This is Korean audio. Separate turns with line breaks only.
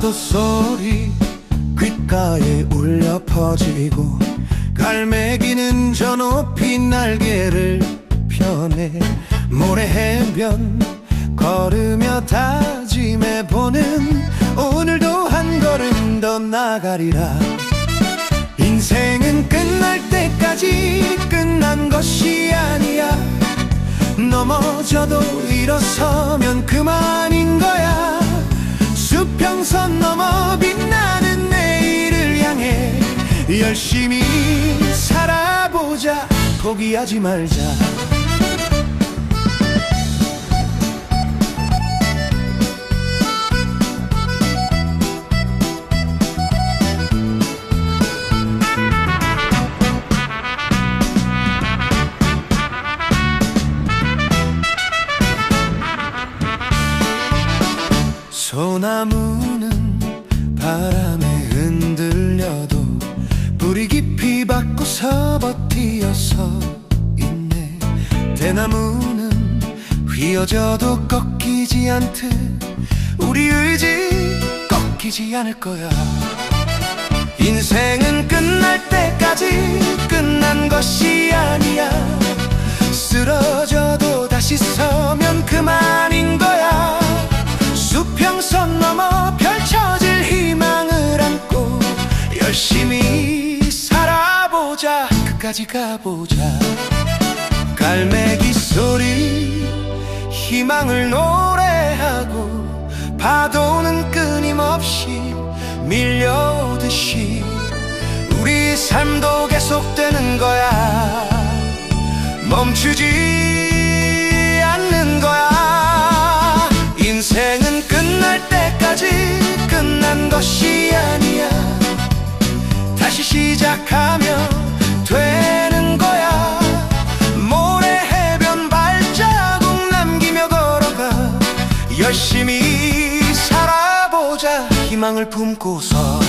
파도 소리 귓가에 울려 퍼지고 갈매기는 저 높이 날개를 펴네. 모래 해변 걸으며 다짐해 보는 오늘도 한 걸음 더 나가리라. 인생은 끝날 때까지 끝난 것이 아니야. 넘어져도 일어서 열심히 살아보자. 포기하지 말자. 소나무는 바람에 깊이 박고서 버티어서 있네. 대나무는 휘어져도 꺾이지 않듯 우리 의지 꺾이지 않을 거야. 인생은 끝날 때까지 끝난 것이 아니야. 쓰러져도 다시 서면 그만인 거야. 수평선 넘어 살아보자 끝까지 가보자. 갈매기 소리 희망을 노래하고 파도는 끊임없이 밀려오듯이 우리 삶도 계속되는 거야. 멈추지 않는 거야. 인생은 끝날 때까지 끝난 것이 아니야. 다시 시작하면 열심히 살아보자. 희망을 품고서